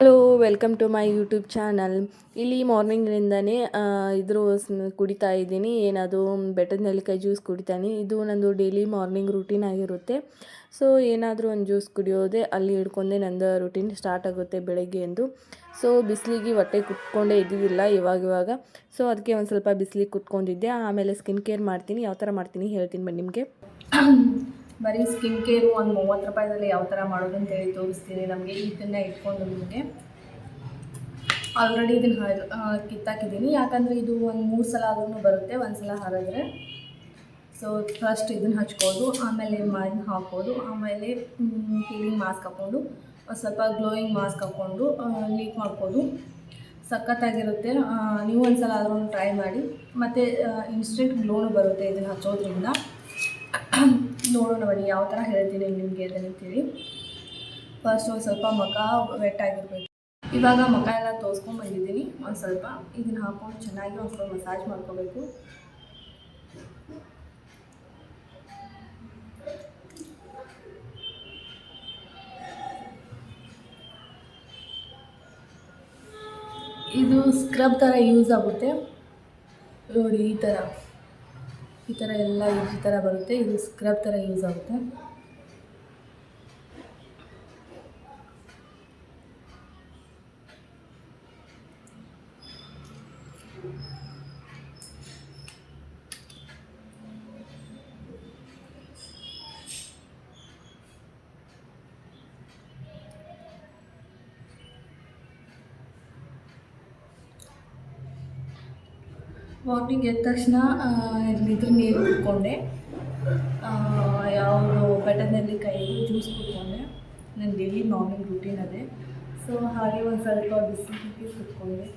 Hello welcome to my YouTube channel ಇಲ್ಲಿ ಮಾರ್ನಿಂಗ್ನಿಂದನೇ ಇದ್ರ ಕುಡಿತಾ ಇದ್ದೀನಿ. ಏನದು ಬೆಟ್ಟದ ನೆಲ್ಲಿಕಾಯಿ ಜ್ಯೂಸ್ ಕುಡಿತಾನೆ ಇದು ನಂದು ಡೈಲಿ ಮಾರ್ನಿಂಗ್ ರೂಟೀನ್ ಆಗಿರುತ್ತೆ. ಸೊ ಏನಾದರೂ ಒಂದು ಜ್ಯೂಸ್ ಕುಡಿಯೋದೆ ಅಲ್ಲಿ ಹಿಡ್ಕೊಂಡೆ ನಂದು ರೂಟೀನ್ ಸ್ಟಾರ್ಟ್ ಆಗುತ್ತೆ ಬೆಳಗ್ಗೆ ಎಂದು. ಸೊ ಬಿಸಿಲಿಗೆ ಹೊಟ್ಟೆ ಕುತ್ಕೊಂಡೇ ಇದ್ದಿದ್ದಿಲ್ಲ ಇವಾಗ ಇವಾಗ ಸೊ ಅದಕ್ಕೆ ಒಂದು ಸ್ವಲ್ಪ ಬಿಸಿಲಿಗೆ ಕುತ್ಕೊಂಡಿದ್ದೆ. ಆಮೇಲೆ ಸ್ಕಿನ್ ಕೇರ್ ಮಾಡ್ತೀನಿ. ಯಾವ ಥರ ಮಾಡ್ತೀನಿ ಹೇಳ್ತೀನಿ ಬನ್ನಿ ನಿಮಗೆ. ಬರೀ ಸ್ಕಿನ್ ಕೇರು ಒಂದು ಮೂವತ್ತು ರೂಪಾಯಿದಲ್ಲಿ ಯಾವ ಥರ ಮಾಡೋದು ಅಂತೇಳಿ ತೋರಿಸ್ತೀನಿ. ನಮಗೆ ಇದನ್ನು ಇಟ್ಕೊಂಡು ನಿಮಗೆ ಆಲ್ರೆಡಿ ಇದನ್ನು ಕಿತ್ತಾಕಿದ್ದೀನಿ. ಯಾಕಂದರೆ ಇದು ಒಂದು ಮೂರು ಸಲ ಆದ್ರೂ ಬರುತ್ತೆ, ಒಂದು ಸಲ ಹರಿದ್ರೆ. ಸೊ ಫಸ್ಟ್ ಇದನ್ನು ಹಚ್ಬೋದು ಆಮೇಲೆ ಮಣ್ಣು ಹಾಕ್ಬೋದು ಆಮೇಲೆ ಹೀಲಿಂಗ್ ಮಾಸ್ಕ್ ಹಾಕ್ಕೊಂಡು ಸ್ವಲ್ಪ ಗ್ಲೋಯಿಂಗ್ ಮಾಸ್ಕ್ ಹಾಕ್ಕೊಂಡು ಲೀಕ್ ಮಾಡ್ಬೋದು ಸಖತ್ತಾಗಿರುತ್ತೆ. ನೀವು ಒಂದು ಸಲ ಆದ್ರೂ ಟ್ರೈ ಮಾಡಿ. ಮತ್ತು ಇನ್ಸ್ಟೆಂಟ್ ಗ್ಲೋನು ಬರುತ್ತೆ ಇದನ್ನು ಹಚ್ಚೋದ್ರಿಂದ. ನೋಡೋಣ ಬನ್ನಿ, ಯಾವ ಥರ ಹೇಳ್ತೀನಿ ನಿಮಗೆ ಅದನ್ನಂತೇಳಿ ಫಸ್ಟು ಸ್ವಲ್ಪ ಮಖ ವೆಟ್ ಆಗಿರ್ಬೇಕು ಇವಾಗ ಮಖ ಎಲ್ಲ ತೋರಿಸ್ಕೊಂಡು ಬಂದಿದ್ದೀನಿ, ಒಂದು ಸ್ವಲ್ಪ. ಇದನ್ನು ಹಾಕ್ಕೊಂಡು ಚೆನ್ನಾಗಿ ಒಂದು ಸ್ವಲ್ಪ ಮಸಾಜ್ ಮಾಡ್ಕೋಬೇಕು. ಇದು ಸ್ಕ್ರಬ್ ಥರ ಯೂಸ್ ಆಗುತ್ತೆ. ನೋಡಿ ಈ ಥರ ಈ ಥರ ಎಲ್ಲ ಈ ಥರ ಬರುತ್ತೆ ಇದು ಸ್ಕ್ರಬ್ ಥರ ಯೂಸ್ ಆಗುತ್ತೆ. ಮಾರ್ನಿಂಗ್ ಎದ್ದ ತಕ್ಷಣ ಇದ್ರ ನೀರು ಕುಡ್ಕೊಂಡೆ. ಯಾವ ಬೆಟ್ಟದಲ್ಲಿ ಕೈ ಜ್ಯೂಸ್ ಕುಡ್ಕೊಂಡೆ. ನನ್ನ ಡೈಲಿ ಮಾರ್ನಿಂಗ್ ರೂಟೀನ್ ಅದೇ. ಸೊ ಹಾಗೆ ಒಂದು ಸ್ವಲ್ಪ ಬಿಸಿಲಿಗೆ ಕುತ್ಕೊಂಡೆ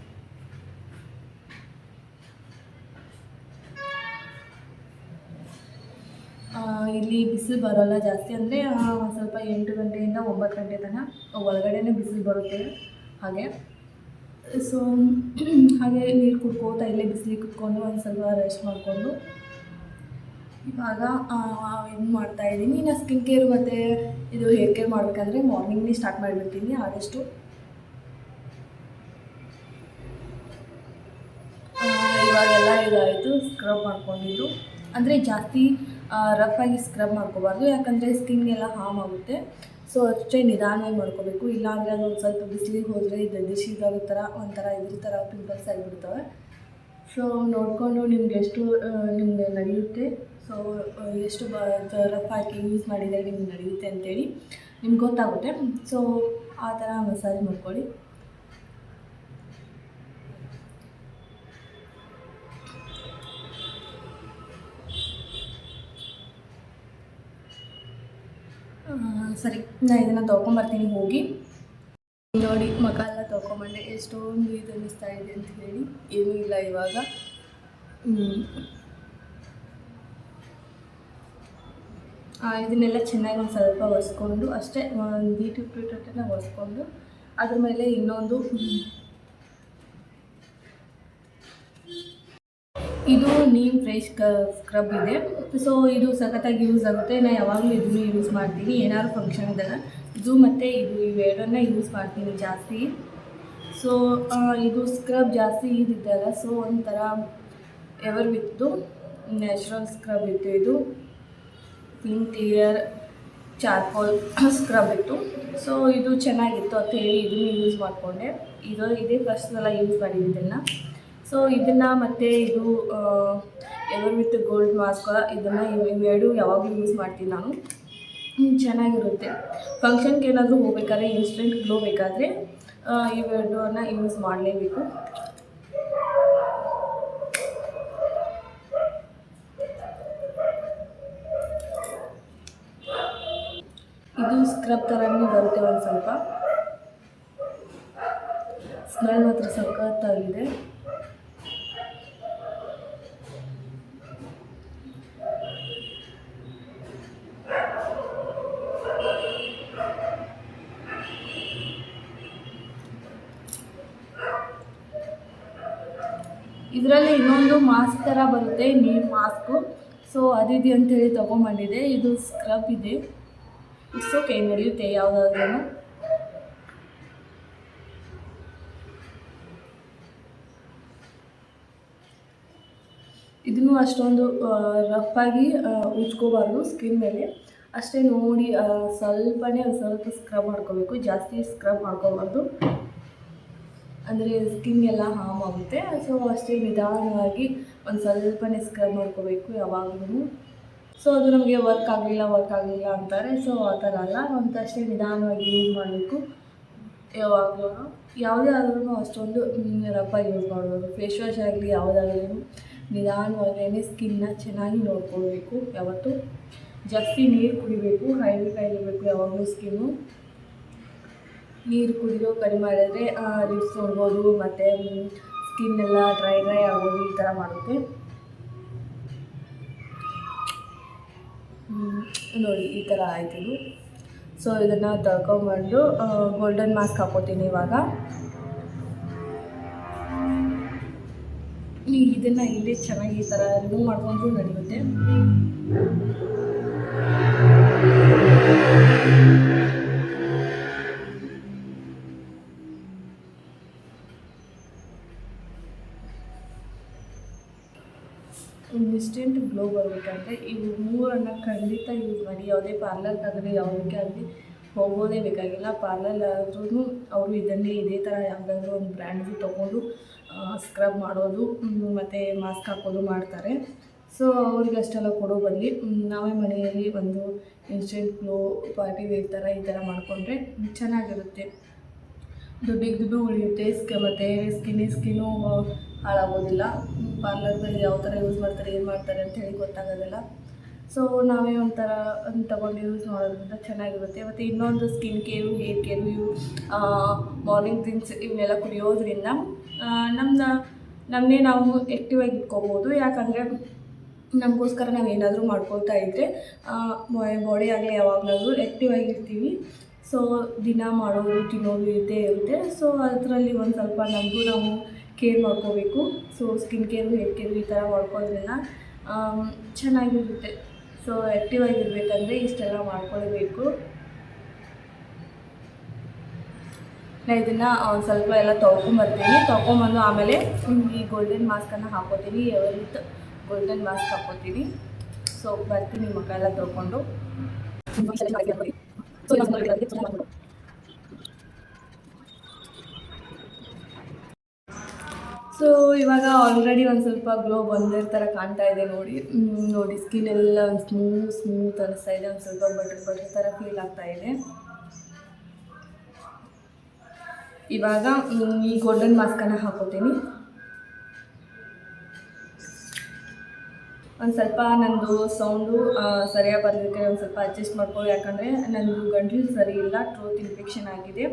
ಇಲ್ಲಿ ಬಿಸಿಲು ಬರೋಲ್ಲ ಜಾಸ್ತಿ. ಅಂದರೆ ಒಂದು ಸ್ವಲ್ಪ ಎಂಟು ಗಂಟೆಯಿಂದ ಒಂಬತ್ತು ಗಂಟೆ ತನಕ ಒಳಗಡೆನೇ ಬಿಸಿಲು ಬರುತ್ತೆ. ಹಾಗೆ. ಸೊ ಹಾಗೆ ನೀರು ಕುಡ್ಕೋತಾ ಇಲ್ಲೇ ಬಿಸಿಲಿಗೆ ಕುತ್ಕೊಂಡು ಒಂದು ಸ್ವಲ್ಪ ರೆಸ್ಟ್ ಮಾಡಿಕೊಂಡು ಇವಾಗ ಇದು ಮಾಡ್ತಾ ಇದ್ದೀನಿ. ಇನ್ನು ಸ್ಕಿನ್ ಕೇರ್ ಮತ್ತು ಇದು ಹೇರ್ ಕೇರ್ ಮಾಡಬೇಕಂದ್ರೆ ಮಾರ್ನಿಂಗ್ನೇ ಸ್ಟಾರ್ಟ್ ಮಾಡಿಬಿಡ್ತೀನಿ ಆದಷ್ಟು. ಇವಾಗೆಲ್ಲ ಇದಾಯಿತು ಸ್ಕ್ರಬ್ ಮಾಡ್ಕೊಂಡಿದ್ದು. ಅಂದರೆ ಜಾಸ್ತಿ ರಫ್ ಆಗಿ ಸ್ಕ್ರಬ್ ಮಾಡ್ಕೋಬಾರ್ದು, ಯಾಕಂದರೆ ಸ್ಕಿನ್ಗೆಲ್ಲ ಹಾರ್ಮ್ ಆಗುತ್ತೆ. ಸೊ ಅಷ್ಟೇ ನಿಧಾನವಾಗಿ ಮಾಡ್ಕೋಬೇಕು. ಇಲ್ಲಾಂದರೆ ಅದು ಒಂದು ಸ್ವಲ್ಪ ಬಿಸಿಲಿಗೆ ಹೋದರೆ ಇದು ಶೀತಾಗೋ ಥರ ಒಂಥರ ಇದ್ರ ಥರ ಪಿಂಪಲ್ಸ್ ಆಗಿಬಿಡ್ತವೆ. ಸೊ ನೋಡಿಕೊಂಡು ನಿಮ್ಗೆ ಎಷ್ಟು ನಿಮಗೆ ನಡೆಯುತ್ತೆ. ಸೊ ಎಷ್ಟು ಬ, ರಫ್ ಹಾಕಿ ಯೂಸ್ ಮಾಡಿದರೆ ನಿಮ್ಗೆ ನಡೆಯುತ್ತೆ ಅಂತೇಳಿ ನಿಮ್ಗೆ ಗೊತ್ತಾಗುತ್ತೆ. ಸೊ, ಆ ಥರ ಮಸಾಜ್ ಮಾಡ್ಕೊಳ್ಳಿ. ಸರಿ ನಾನು ಇದನ್ನು ತೊಗೊಂಬರ್ತೀನಿ ಹೋಗಿ. ನೋಡಿ, ಮಗ ಎಲ್ಲ ತೊಗೊಂಬಂಡೆ ಎಷ್ಟೊಂದು ಇದು ಅನ್ನಿಸ್ತಾ ಇದೆ ಅಂತ ಹೇಳಿ. ಏನೂ ಇಲ್ಲ ಇವಾಗ. ಇದನ್ನೆಲ್ಲ ಚೆನ್ನಾಗಿ ಒಂದು ಸ್ವಲ್ಪ ಒರೆಸ್ಕೊಂಡು, ಅಷ್ಟೇ, ಒಂದು ಪೀಟನ್ನು ಒರೆಸ್ಕೊಂಡು, ಅದ್ರ ಮೇಲೆ ಇನ್ನೊಂದು ಇದು ನೀಮ್ ಫ್ರೆಶ್ ಸ್ಕ್ರಬ್ ಇದೆ. ಸೊ ಇದು ಸಖತ್ತಾಗಿ ಯೂಸ್ ಆಗುತ್ತೆ. ನಾನು ಯಾವಾಗಲೂ ಇದನ್ನು ಯೂಸ್ ಮಾಡ್ತೀನಿ. ಏನಾದ್ರು ಫಂಕ್ಷನ್ ಇದ್ದಾಗ ಇದು ಮತ್ತು ಇದು ಇವೆರಡನ್ನ ಯೂಸ್ ಮಾಡ್ತೀನಿ ಜಾಸ್ತಿ. ಸೊ ಇದು ಸ್ಕ್ರಬ್ ಜಾಸ್ತಿ ಇದಿದ್ದಲ್ಲ ಸೊ ಒಂಥರ ಎವರ್ ವಿತ್ತು ನ್ಯಾಚುರಲ್ ಸ್ಕ್ರಬ್ ಇತ್ತು ಇದು. ಕ್ಲೀನ್ ಕ್ಲಿಯರ್ ಚಾರ್ಕೋಲ್ ಸ್ಕ್ರಬ್ ಇತ್ತು. ಸೊ ಇದು ಚೆನ್ನಾಗಿತ್ತು ಅಂತ ಹೇಳಿ ಇದನ್ನು ಯೂಸ್ ಮಾಡಿಕೊಂಡೆ. ಇದು, ಇದೇ ಫಸ್ಟ್ ಎಲ್ಲ ಯೂಸ್ ಮಾಡಿದ್ದು ಇದನ್ನು. ಸೊ ಇದನ್ನು ಮತ್ತೆ ಇದು ಎವರ್ ವಿತ್ ಗೋಲ್ಡ್ ಮಾಸ್ಕ್ ಇದನ್ನು ಇವೆರಡು ಯಾವಾಗಲೂ ಯೂಸ್ ಮಾಡ್ತೀನಿ ನಾನು. ಚೆನ್ನಾಗಿರುತ್ತೆ. ಫಂಕ್ಷನ್ಗೆ ಏನಾದರೂ ಹೋಗ್ಬೇಕಾದ್ರೆ ಇನ್ಸ್ಟೆಂಟ್ ಗ್ಲೋ ಬೇಕಾದರೆ ಇವೆರಡನ್ನ ಯೂಸ್ ಮಾಡಲೇಬೇಕು. ಇದು ಸ್ಕ್ರಬ್ ಥರನೇ ಬರುತ್ತೆ ಒಂದು ಸ್ವಲ್ಪ. ಸ್ಮೆಲ್ ಮಾತ್ರ ಸಖತ್ತಾಗಿದೆ. ಇದರಲ್ಲಿ ಇನ್ನೊಂದು ಮಾಸ್ಕ್ ಥರ ಬರುತ್ತೆ ನೀರು ಮಾಸ್ಕು ಸೊ ಅದಿದೆ ಅಂಥೇಳಿ ತೊಗೊಂಬಂದಿದೆ ಇದು ಸ್ಕ್ರಬ್ ಇದೆ. ಇಟ್ಸ್ ಓಕೆ ನಡೆಯುತ್ತೆ ಯಾವುದಾದ್ರೂ ಇದನ್ನು ಅಷ್ಟೊಂದು ರಫ್ ಆಗಿ ಉಜ್ಕೋಬಾರ್ದು ಸ್ಕಿನ್ ಮೇಲೆ. ಅಷ್ಟೇ ನೋಡಿ ಸ್ವಲ್ಪನೇ ಸ್ವಲ್ಪ ಸ್ಕ್ರಬ್ ಮಾಡ್ಕೋಬೇಕು. ಜಾಸ್ತಿ ಸ್ಕ್ರಬ್ ಮಾಡ್ಕೋಬಾರ್ದು. ಅಂದರೆ ಸ್ಕಿನ್ ಎಲ್ಲ ಹಾಮ್ ಆಗುತ್ತೆ. ಸೊ ಅಷ್ಟೇ ನಿಧಾನವಾಗಿ ಒಂದು ಸ್ವಲ್ಪನೇ ಸ್ಕ್ರಬ್ ಮಾಡ್ಕೋಬೇಕು ಯಾವಾಗಲೂ. ಸೊ ಅದು ನಮಗೆ ವರ್ಕ್ ಆಗಲಿಲ್ಲ ವರ್ಕ್ ಆಗಲಿಲ್ಲ ಅಂತಾರೆ. ಸೊ ಆ ಥರ ಅಲ್ಲ. ಒಂದಷ್ಟೇ ನಿಧಾನವಾಗಿ ಯೂಸ್ ಮಾಡಬೇಕು. ಯಾವಾಗಲೂ. ಯಾವುದೇ ಆದ್ರೂ ಅಷ್ಟೊಂದು ರಫಾಗಿ ಯೂಸ್ ಮಾಡ್ಬೋದು ಫೇಸ್ ವಾಶ್ ಆಗಲಿ ಯಾವುದಾದ್ರೂ ನಿಧಾನವಾಗೇ ಸ್ಕಿನ್ನ ಚೆನ್ನಾಗಿ ನೋಡ್ಕೊಳ್ಬೇಕು ಯಾವತ್ತು. ಜಾಸ್ತಿ ನೀರು ಕುಡಿಬೇಕು ಹೈಡ್ರೇಟ್ ಆಗಿರಬೇಕು ಯಾವಾಗಲೂ ಸ್ಕಿನ್ನು ನೀರು ಕುಡಿದು ಕಡಿಮೆ ಮಾಡಿದ್ರೆ ಲಿಪ್ಸ್ ನೋಡ್ಬೋದು, ಮತ್ತು ಸ್ಕಿನ್ ಎಲ್ಲ ಡ್ರೈ ಡ್ರೈ ಆಗೋದು ಈ ಥರ ಮಾಡುತ್ತೆ. ನೋಡಿ, ಈ ಥರ ಆಯ್ತು ಸೊ ಇದನ್ನು ತಗೊಂಬಂದು ಗೋಲ್ಡನ್ ಮಾಸ್ಕ್ ಹಾಕೋತೀನಿ ಇವಾಗ. ಇದನ್ನು ಇಲ್ಲಿ ಚೆನ್ನಾಗಿ ಈ ಥರ ರಿಮೂವ್ ಮಾಡ್ಕೊಂಡ್ರು ನಡೆಯುತ್ತೆ. ಇನ್ಸ್ಟೆಂಟ್ ಗ್ಲೋ ಬರಬೇಕಂದ್ರೆ ಇವು ಮೂರನ್ನು ಖಂಡಿತ ಯೂಸ್ ಮಾಡಿ. ಯಾವುದೇ ಪಾರ್ಲರ್ಗಾಗಲಿ ಯಾವುದಕ್ಕೆ ಆಗಲಿ ಹೋಗೋದೇ ಬೇಕಾಗಿಲ್ಲ. ಪಾರ್ಲರ್ ಆದ್ರೂ ಅವರು ಇದನ್ನೇ ಇದೇ ಥರ ಯಾವುದಾದ್ರೂ ಒಂದು ಬ್ರ್ಯಾಂಡ್ದು ತೊಗೊಂಡು ಸ್ಕ್ರಬ್ ಮಾಡೋದು ಮತ್ತು ಮಾಸ್ಕ್ ಹಾಕೋದು ಮಾಡ್ತಾರೆ. ಸೊ ಅವ್ರಿಗೆ ಅಷ್ಟೆಲ್ಲ ಕೊಡೋ ಬದಲಿ ನಾವೇ ಮನೆಯಲ್ಲಿ ಒಂದು ಇನ್ಸ್ಟೆಂಟ್ ಗ್ಲೋ ಪಾರ್ಟಿ ವೇರ್ ಥರ ಈ ಥರ ಮಾಡಿಕೊಂಡ್ರೆ ಚೆನ್ನಾಗಿರುತ್ತೆ. ದುಡ್ಡಿಗೆ ದುಡ್ಡು ಉಳಿಯುತ್ತೆ. ಸ್ಕ ಮತ್ತು ಸ್ಕಿನ್ನಿ ಸ್ಕಿನ್ನು ಹಾಳಾಗೋದಿಲ್ಲ. ಪಾರ್ಲರ್ನಲ್ಲಿ ಯಾವ ಥರ ಯೂಸ್ ಮಾಡ್ತಾರೆ, ಏನು ಮಾಡ್ತಾರೆ ಅಂತ ಹೇಳಿ ಗೊತ್ತಾಗೋದಿಲ್ಲ. ಸೊ ನಾವೇ ಒಂಥರ ತಗೊಂಡು ಯೂಸ್ ಮಾಡೋದ್ರಿಂದ ಚೆನ್ನಾಗಿರುತ್ತೆ. ಮತ್ತು ಇನ್ನೊಂದು ಸ್ಕಿನ್ ಕೇರು ಹೇರ್ ಕೇರು ಇವು ಮಾರ್ನಿಂಗ್ ಡ್ರಿಂಕ್ಸ್ ಇವನ್ನೆಲ್ಲ ಕುಡಿಯೋದ್ರಿಂದ ನಮ್ಮನ್ನ ನಮ್ಮನ್ನೇ ನಾವು ಆ್ಯಕ್ಟಿವ್ ಆಗಿ ಇಟ್ಕೋಬೋದು. ಯಾಕಂದರೆ ನಮಗೋಸ್ಕರ ನಾವು ಏನಾದರೂ ಮಾಡ್ಕೊಳ್ತಾ ಇದ್ದರೆ ಬಾಡಿ ಆಗಲಿ ಯಾವಾಗಲಾದರೂ ಆ್ಯಕ್ಟಿವ್ ಆಗಿರ್ತೀವಿ ಸೊ ದಿನ ಮಾಡೋದು, ತಿನ್ನೋದು ಇದ್ದೇ ಇರುತ್ತೆ. ಸೊ ಅದರಲ್ಲಿ ಒಂದು ಸ್ವಲ್ಪ ನಮಗೂ ನಾವು ಕೇರ್ ಮಾಡ್ಕೋಬೇಕು. So skin care hair care ಈ ಥರ ಮಾಡ್ಕೊಳ್ಳೋದ್ರಿಂದ ಚೆನ್ನಾಗಿರುತ್ತೆ. ಸೊ ಆ್ಯಕ್ಟಿವ್ ಆಗಿರ್ಬೇಕಂದ್ರೆ ಇಷ್ಟೆಲ್ಲ ಮಾಡ್ಕೊಳ್ಬೇಕು. ನಾ ಇದನ್ನು ಸ್ವಲ್ಪ ಎಲ್ಲ ತೊಳ್ಕೊಂಬರ್ತೀನಿ. ತೊಗೊಂಬಂದು ಆಮೇಲೆ ಈ ಗೋಲ್ಡನ್ ಮಾಸ್ಕನ್ನು ಹಾಕೋತೀನಿ. ಎವರಿತ್ ಗೋಲ್ಡನ್ ಮಾಸ್ಕ್ ಹಾಕೋತೀನಿ. ಸೊ ಬರ್ತೀನಿ ಮುಖ ಎಲ್ಲ ತೊಳ್ಕೊಂಡು. ಸೊ ಇವಾಗ ಆಲ್ರೆಡಿ ಒಂದು ಸ್ವಲ್ಪ ಗ್ಲೋ ಬಂದಿರೋ ಥರ ಕಾಣ್ತಾ ಇದೆ ನೋಡಿ. ನೋಡಿ ಸ್ಕಿನ್ ಎಲ್ಲ ಒಂದು ಸ್ಮೂತ್ ಸ್ಮೂತ್ ಅನಿಸ್ತಾ ಇದೆ. ಒಂದು ಸ್ವಲ್ಪ ಬಟರ್ ಬಟರ್ ಥರ ಫೀಲ್ ಆಗ್ತಾ ಇದೆ. ಇವಾಗ ಈ ಗೋಲ್ಡನ್ ಮಾಸ್ಕನ್ನು ಹಾಕೋತೀನಿ. ಒಂದು ಸ್ವಲ್ಪ ನಂದು ಸೌಂಡು ಸರಿಯಾಗಿ ಬರಲಿಕ್ಕೆ ಒಂದು ಸ್ವಲ್ಪ ಅಡ್ಜಸ್ಟ್ ಮಾಡ್ಕೊಳ್ಳಿ. ಯಾಕಂದರೆ ನಂದು ಗಂಟಲು ಸರಿ ಇಲ್ಲ ಟ್ರೋತ್ ಇನ್ಫೆಕ್ಷನ್ ಆಗಿದೆ.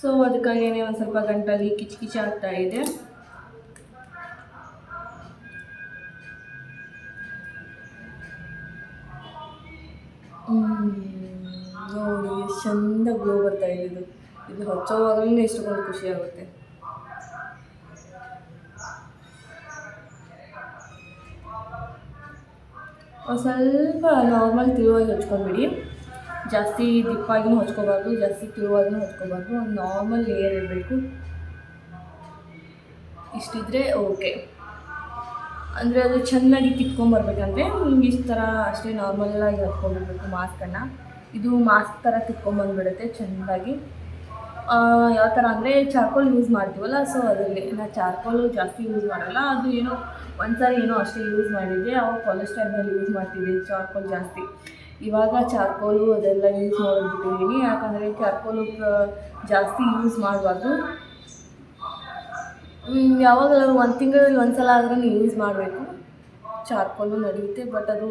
ಸೊ ಅದಕ್ಕಾಗಿಯೇ ಒಂದು ಸ್ವಲ್ಪ ಗಂಟಲ್ಲಿ ಕಿಚ್ ಕಿಚ್ ಆಗ್ತಾ ಇದೆ. ನೋಡಿ ಎಷ್ಟು ಚಂದ ಗ್ಲೋ ಬರ್ತಾ ಇದೆ ಇದು. ಹಚ್ಚೋವಾಗಲೇ ಎಷ್ಟೊಂದು ಖುಷಿ ಆಗುತ್ತೆ. ಸ್ವಲ್ಪ ನಾರ್ಮಲ್ ತಿರುವಾಗಿ ಹಚ್ಕೊಂಬಿಡಿ ಜಾಸ್ತಿ ದಿಪ್ಪಾಗಿನೂ ಹಚ್ಕೋಬಾರ್ದು, ಜಾಸ್ತಿ ತಿರುವಾಗಿನೂ ಹಚ್ಕೋಬಾರ್ದು. ಒಂದು ನಾರ್ಮಲ್ ಲೇಯರ್ ಇರಬೇಕು. ಇಷ್ಟಿದ್ರೆ ಓಕೆ ಅಂದರೆ ಅದು ಚೆನ್ನಾಗಿ ತಿಕ್ಕೊಂಬರ್ಬೇಕಂದ್ರೆ ನಿಮ್ಗೆ ಇಷ್ಟು ಥರ ಅಷ್ಟೇ ನಾರ್ಮಲಾಗಿ ಹಾಕ್ಕೊಂಡ್ಬಿಡ್ಬೇಕು ಮಾಸ್ಕನ್ನು ಇದು ಮಾಸ್ಕ್ ಥರ ತಿಕ್ಕೊಂಬಂದ್ಬಿಡುತ್ತೆ ಚೆನ್ನಾಗಿ ಯಾವ ಥರ ಅಂದರೆ ಚಾರ್ಕೋಲ್ ಯೂಸ್ ಮಾಡ್ತೀವಲ್ಲ ಸೊ ಅದರಲ್ಲಿ. ನಾ ಚಾರ್ಕೋಲು ಜಾಸ್ತಿ ಯೂಸ್ ಮಾಡಲ್ಲ, ಅದು ಏನೋ ಒಂದ್ಸರಿ ಏನೋ ಅಷ್ಟೇ ಯೂಸ್ ಮಾಡಿದ್ದೆ. ಅವಾಗ ಕೊಲೆಸ್ಟ್ರಾಲ್ನಲ್ಲಿ ಯೂಸ್ ಮಾಡ್ತಿದ್ದೆ ಚಾರ್ಕೋಲ್ ಜಾಸ್ತಿ. ಇವಾಗ ಚಾರ್ಕೋಲು ಅದೆಲ್ಲ ಯೂಸ್ ಮಾಡಿಬಿಟ್ಟಿದ್ದೀನಿ. ಯಾಕಂದರೆ ಚಾರ್ಕೋಲು ಜಾಸ್ತಿ ಯೂಸ್ ಮಾಡಬಾರ್ದು ಯಾವಾಗಲೂ ಒಂದು ತಿಂಗಳಲ್ಲಿ ಒಂದು ಸಲ ಆದ್ರೂ ಯೂಸ್ ಮಾಡಬೇಕು. ಚಾರ್ಕೋಲು ನಡೆಯುತ್ತೆ ಬಟ್ ಅದು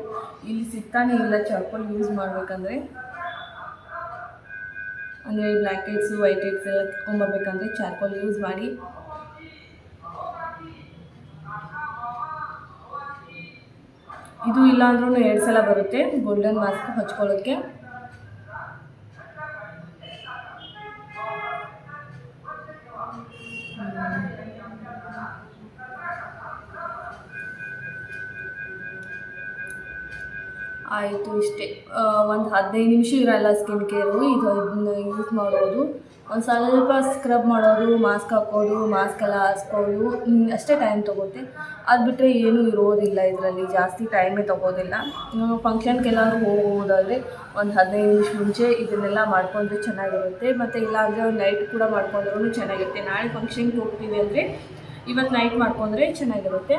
ಇಲ್ಲಿ ಸಿಗ್ತಾನೆ ಇಲ್ಲ ಚಾರ್ಕೋಲ್ ಯೂಸ್ ಮಾಡಬೇಕಂದ್ರೆ. ಅಂದರೆ ಬ್ಲ್ಯಾಕ್ ಹೆಡ್ಸು ವೈಟ್ ಹೆಡ್ಸ್ ಎಲ್ಲ ಕಿತ್ಕೊಂಬರ್ಬೇಕಂದ್ರೆ ಚಾರ್ಕೋಲ್ ಯೂಸ್ ಮಾಡಿ. ಇದು ಇಲ್ಲಾಂದ್ರೂ ಎರಡು ಸಲ ಬರುತ್ತೆ ಗೋಲ್ಡನ್ ಮಾಸ್ಕ್ ಹಚ್ಕೊಳ್ಳೋಕ್ಕೆ ಆಯಿತು ಇಷ್ಟೇ. ಒಂದು ಹದಿನೈದು ನಿಮಿಷ ಇರೋಲ್ಲ ಸ್ಕಿನ್ ಕೇರು ಇದು ಇದನ್ನ ಯೂಸ್ ಮಾಡೋದು. ಒಂದು ಸ್ವಲ್ಪ ಸ್ಕ್ರಬ್ ಮಾಡೋದು ಮಾಸ್ಕ್ ಹಾಕೋದು ಮಾಸ್ಕ್ ಎಲ್ಲ ಹಾಸ್ಕೋದು ಅಷ್ಟೇ ಟೈಮ್ ತೊಗುತ್ತೆ. ಅದು ಬಿಟ್ಟರೆ ಏನೂ ಇರೋದಿಲ್ಲ ಇದರಲ್ಲಿ, ಜಾಸ್ತಿ ಟೈಮೇ ತೊಗೋದಿಲ್ಲ. ಫಂಕ್ಷನ್ಗೆಲ್ಲಾದ್ರೂ ಹೋಗುವುದಾದರೆ ಒಂದು ಹದಿನೈದು ನಿಮಿಷ ಮುಂಚೆ ಇದನ್ನೆಲ್ಲ ಮಾಡ್ಕೊಂಡ್ರೆ ಚೆನ್ನಾಗಿರುತ್ತೆ. ಮತ್ತು ಇಲ್ಲಾಂದರೆ ನೈಟ್ ಕೂಡ ಮಾಡ್ಕೊಂಡ್ರೂ ಚೆನ್ನಾಗಿರುತ್ತೆ. ನಾಳೆ ಫಂಕ್ಷನ್ಗೆ ಹೋಗ್ತೀವಿ ಅಂದರೆ ಇವತ್ತು ನೈಟ್ ಮಾಡ್ಕೊಂಡ್ರೆ ಚೆನ್ನಾಗಿರುತ್ತೆ.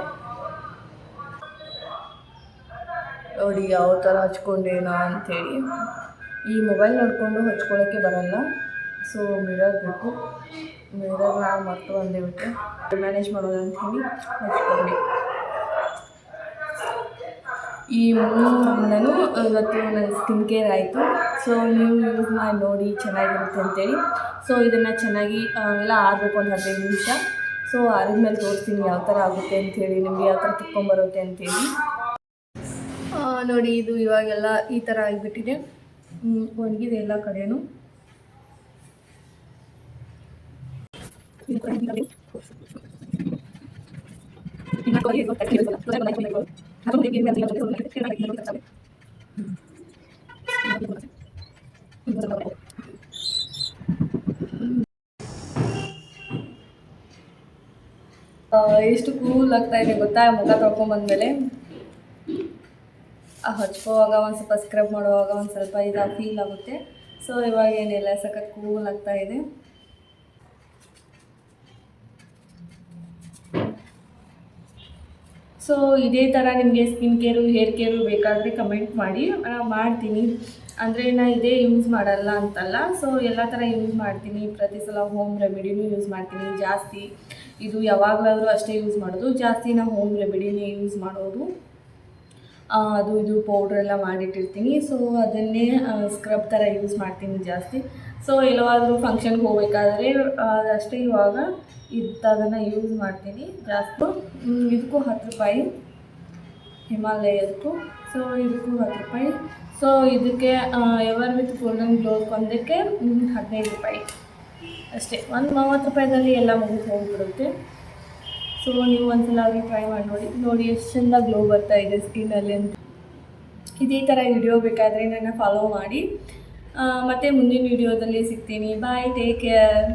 ನೋಡಿ ಯಾವ ಥರ ಹಚ್ಕೊಂಡೇನೋ ಅಂಥೇಳಿ. ಈ ಮೊಬೈಲ್ ನೋಡಿಕೊಂಡು ಹಚ್ಕೊಳ್ಳೋಕ್ಕೆ ಬರಲ್ಲ. ಸೊ ಮಿರರ್ ಬೇಕು ಮಿರರ್ ಮತ್ತೆ ಒಂದೇ ಬಿಟ್ಟು ಮ್ಯಾನೇಜ್ ಮಾಡೋದು ಅಂತ ಹೇಳಿ ಹಚ್ಕೊಂಡೆ. ಈ ನಾನು ಇವತ್ತು ನನ್ನ ಸ್ಕಿನ್ ಕೇರ್ ಆಯಿತು. ಸೊ ನೀವು ಯೂಸ್ ಮಾಡಿ ನೋಡಿ ಚೆನ್ನಾಗಿರುತ್ತೆ ಅಂತೇಳಿ. ಸೊ ಇದನ್ನು ಚೆನ್ನಾಗಿ ಎಲ್ಲ ಆರಬೇಕು ಒಂದು ಹದಿನೈದು ನಿಮಿಷ. ಸೊ ಆರಿದ್ಮೇಲೆ ತೋರಿಸ್ತೀನಿ ಯಾವ ಥರ ಆಗುತ್ತೆ ಅಂತೇಳಿ ನಿಮಗೆ ಯಾವ ಥರ ತಿಕ್ಕೊಂಬರುತ್ತೆ ಅಂತೇಳಿ ನೋಡಿ ಇದು ಇವಾಗೆಲ್ಲ ಈ ಥರ ಆಗಿಬಿಟ್ಟಿದೆ. ಒಣಗಿದೆ ಎಲ್ಲ ಕಡೆನೂ. ಆ, ಎಷ್ಟು ಕೂಲ್ ಆಗ್ತಾ ಇದೆ ಗೊತ್ತಾ? ಮುಖ ತೊಳ್ಕೊಂಬಂದ್ಮೇಲೆ ಆ ಹಚ್ಕೋವಾಗ ಒಂದು ಸ್ವಲ್ಪ ಸ್ಕ್ರಬ್ ಮಾಡುವಾಗ ಒಂದು ಸ್ವಲ್ಪ ಇದು ಫೀಲ್ ಆಗುತ್ತೆ. ಸೊ ಇವಾಗ ಏನಿಲ್ಲ, ಸಖತ್ ಕೂಲ್ ಆಗ್ತಾ ಇದೆ. ಸೊ ಇದೇ ಥರ ನಿಮಗೆ ಸ್ಕಿನ್ ಕೇರು ಹೇರ್ ಕೇರು ಬೇಕಾದರೆ ಕಮೆಂಟ್ ಮಾಡಿ. ನಾನು ಮಾಡ್ತೀನಿ. ಅಂದರೆ ನಾನು ಇದೇ ಯೂಸ್ ಮಾಡಲ್ಲ ಅಂತಲ್ಲ. ಸೊ ಎಲ್ಲ ಥರ ಯೂಸ್ ಮಾಡ್ತೀನಿ. ಪ್ರತಿ ಸಲ ಹೋಮ್ ರೆಮಿಡಿನೂ ಯೂಸ್ ಮಾಡ್ತೀನಿ. ಜಾಸ್ತಿ ಇದು ಯಾವಾಗಲಾದರೂ ಅಷ್ಟೇ ಯೂಸ್ ಮಾಡೋದು. ಜಾಸ್ತಿ ನಾನು ಹೋಮ್ ರೆಮಿಡಿನೇ ಯೂಸ್ ಮಾಡೋದು. ಅದು ಇದು ಪೌಡ್ರ್ ಎಲ್ಲ ಮಾಡಿಟ್ಟಿರ್ತೀನಿ. ಸೊ ಅದನ್ನೇ ಸ್ಕ್ರಬ್ ಥರ ಯೂಸ್ ಮಾಡ್ತೀನಿ ಜಾಸ್ತಿ. ಸೊ ಎಲ್ಲವಾದರೂ ಫಂಕ್ಷನ್ಗೆ ಹೋಗಬೇಕಾದ್ರೆ ಅಷ್ಟೇ ಇವಾಗ ಇಂಥದನ್ನು ಯೂಸ್ ಮಾಡ್ತೀನಿ. ಜಾಸ್ತಿ ಇದಕ್ಕೂ ಹತ್ತು ರೂಪಾಯಿ ಹಿಮಾಲಯದಕ್ಕೂ ಸೊ ಇದಕ್ಕೂ ಹತ್ತು ರೂಪಾಯಿ. ಸೊ ಇದಕ್ಕೆ ಎವರ್ ವಿತ್ ಗೋಲ್ಡನ್ ಗ್ಲೋವ್ ಒಂದಕ್ಕೆ, ಹದಿನೈದು ರೂಪಾಯಿ. ಅಷ್ಟೇ. ಒಂದು ಮೂವತ್ತು ರೂಪಾಯಿದಲ್ಲಿ ಎಲ್ಲ ಮುಗಿದು ಹೋಗಿಬಿಡುತ್ತೆ. ಸೊ ನೀವು ಒಂದ್ಸಲ ಆಗಿ ಟ್ರೈ ಮಾಡಿ ನೋಡಿ. ನೋಡಿ, ಎಷ್ಟು ಚಂದ ಗ್ಲೋ ಬರ್ತಾ ಇದೆ ಸ್ಕಿನ್ನಲ್ಲಿ ಅಂತ. ಇದೇ ಥರ ವಿಡಿಯೋ ಬೇಕಾದರೆ ನನ್ನ ಫಾಲೋ ಮಾಡಿ. ಮತ್ತೆ ಮುಂದಿನ ವಿಡಿಯೋದಲ್ಲಿ ಸಿಗ್ತೀನಿ. Bye take care.